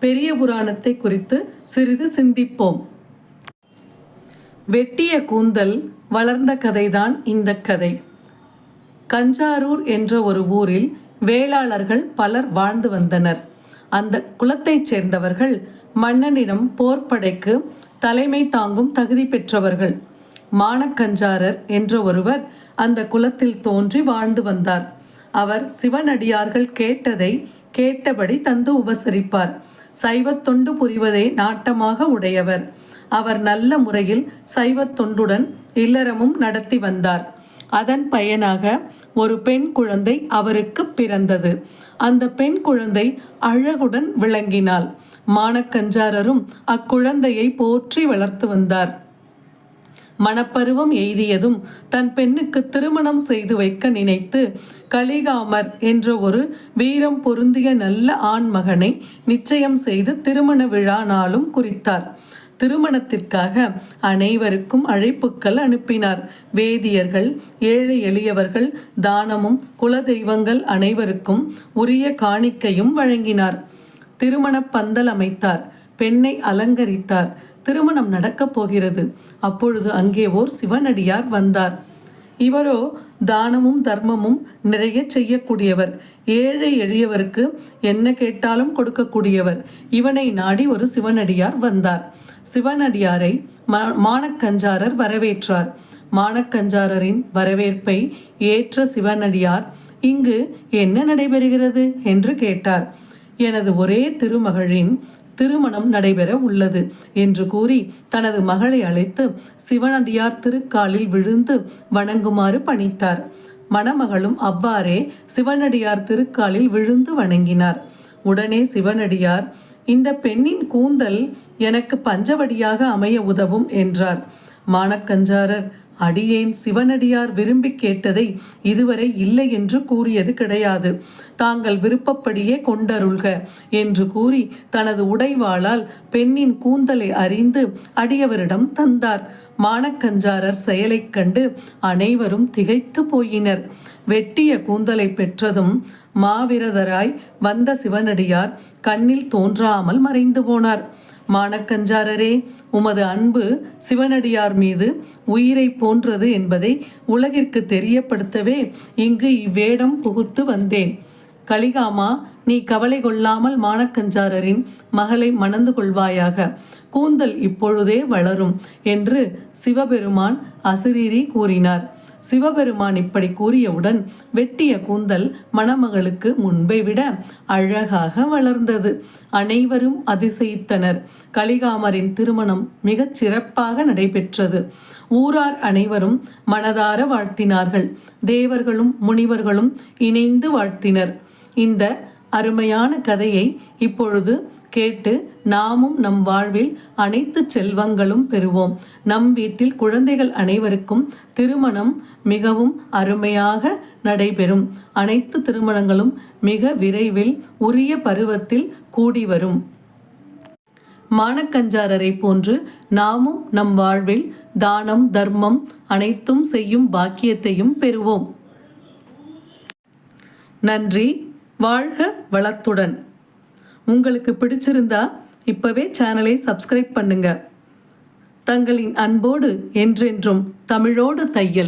பெரிய புராணத்தை குறித்து சிறிது சிந்திப்போம். வெட்டிய கூந்தல் வளர்ந்த கதைதான் இந்த கதை. கஞ்சாரூர் என்ற ஒரு ஊரில் வேளாளர்கள் பலர் வாழ்ந்து வந்தனர். அந்த குலத்தைச் சேர்ந்தவர்கள் மன்னனிடம் போர்ப்படைக்கு தலைமை தாங்கும் தகுதி பெற்றவர்கள். மானக்கஞ்சாரர் என்ற ஒருவர் அந்த குலத்தில் தோன்றி வாழ்ந்து வந்தார். அவர் சிவனடியார்கள் கேட்டதை கேட்டபடி தந்து உபசரிப்பார். சைவத் தொண்டு புரிவதே நாட்டமாக உடையவர். அவர் நல்ல முறையில் சைவத் தொண்டுடன் இல்லறமும் நடத்தி வந்தார். அதன் பயனாக ஒரு பெண் குழந்தை அவருக்கு பிறந்தது. அந்த பெண் குழந்தை அழகுடன் விளங்கினாள். மானக்கஞ்சாரரும் அக்குழந்தையை போற்றி வளர்த்து வந்தார். மணப்பருவம் எய்தியதும் தன் பெண்ணுக்கு திருமணம் செய்து வைக்க நினைத்து கலிகாமர் என்ற ஒரு வீரம் பொருந்திய நல்ல ஆண் மகனை நிச்சயம் செய்து திருமண விழா நாளும் குறித்தார். திருமணத்திற்காக அனைவருக்கும் அழைப்புக்கள் அனுப்பினார். வேதியர்கள் ஏழை எளியவர்கள் தானமும் குலதெய்வங்கள் அனைவருக்கும் உரிய காணிக்கையும் வழங்கினார். திருமண பந்தல் அமைத்தார். பெண்ணை அலங்கரித்தார். திருமணம் நடக்கப் போகிறது. அப்பொழுது அங்கே ஓர் சிவனடியார் வந்தார். இவரோ தானமும் தர்மமும் நிறைய செய்யக்கூடியவர். ஏழை எளியவருக்கு என்ன கேட்டாலும் கொடுக்கக்கூடியவர். இவனை நாடி ஒரு சிவனடியார் வந்தார். சிவனடியாரை மா மானக்கஞ்சாரர் வரவேற்றார். மானக்கஞ்சாரரின் வரவேற்பை ஏற்ற சிவனடியார் இங்கு என்ன நடைபெறுகிறது? என்று கேட்டார். எனது ஒரே திருமகளின் திருமணம் நடைபெற உள்ளது என்று கூறி தனது மகளை அழைத்து சிவனடியார் திருக்காலில் விழுந்து வணங்குமாறு பணித்தார். மணமகளும் அவ்வாறே சிவனடியார் திருக்காலில் விழுந்து வணங்கினார். உடனே சிவனடியார் இந்த பெண்ணின் கூந்தல் எனக்கு பஞ்சவடியாக அமைய உதவும் என்றார். மானக்கஞ்சாரர் அடியேன் சிவனடியார் விரும்பி கேட்டதை இதுவரை இல்லை என்று கூறியது கிடையாது. தாங்கள் விருப்பப்படியே கொண்டருள்க என்று கூறி தனது உடைவாளால் பெண்ணின் கூந்தலை அறிந்து அடியவரிடம் தந்தார். மானக்கஞ்சாரர் செயலைக் கண்டு அனைவரும் திகைத்து போயினர். வெட்டிய கூந்தலை பெற்றதும் மாவிரதராய் வந்த சிவனடியார் கண்ணில் தோன்றாமல் மறைந்து போனார். மானக்கஞ்சாரரே உமது அன்பு சிவனடியார் மீது உயிரை போன்றது என்பதை உலகிற்கு தெரியப்படுத்தவே இங்கு இவ்வேடம் புகுத்து வந்தேன். கலிகாமா நீ கவலை கொள்ளாமல் மானக்கஞ்சாரரின் மகளை மணந்து கொள்வாயாக. கூந்தல் இப்பொழுதே வளரும் என்று சிவபெருமான் அசிரீரி கூறினார். சிவபெருமான் இப்படி கூறியவுடன் வெட்டிய கூந்தல் மணமகளுக்கு முன்பை விட அழகாக வளர்ந்தது. அனைவரும் அதிசயித்தனர். கலிகாமரின் திருமணம் மிகச் சிறப்பாக நடைபெற்றது. ஊரார் அனைவரும் மனதார வாழ்த்தினார்கள். தேவர்களும் முனிவர்களும் இணைந்து வாழ்த்தினர். இந்த அருமையான கதையை இப்பொழுது கேட்டு நாமும் நம் வாழ்வில் அனைத்து செல்வங்களும் பெறுவோம். நம் வீட்டில் குழந்தைகள் அனைவருக்கும் திருமணம் மிகவும் அருமையாக நடைபெறும். அனைத்து திருமணங்களும் மிக விரைவில் உரிய பருவத்தில் கூடி வரும். மானக்கஞ்சாரரை போன்று நாமும் நம் வாழ்வில் தானம் தர்மம் அனைத்தும் செய்யும் பாக்கியத்தையும் பெறுவோம். நன்றி. வாழ்க வளத்துடன். உங்களுக்கு பிடிச்சிருந்தா இப்பவே சேனலை சப்ஸ்கிரைப் பண்ணுங்க. தங்களின் அன்போடு என்றென்றும் தமிழோடு தையல்.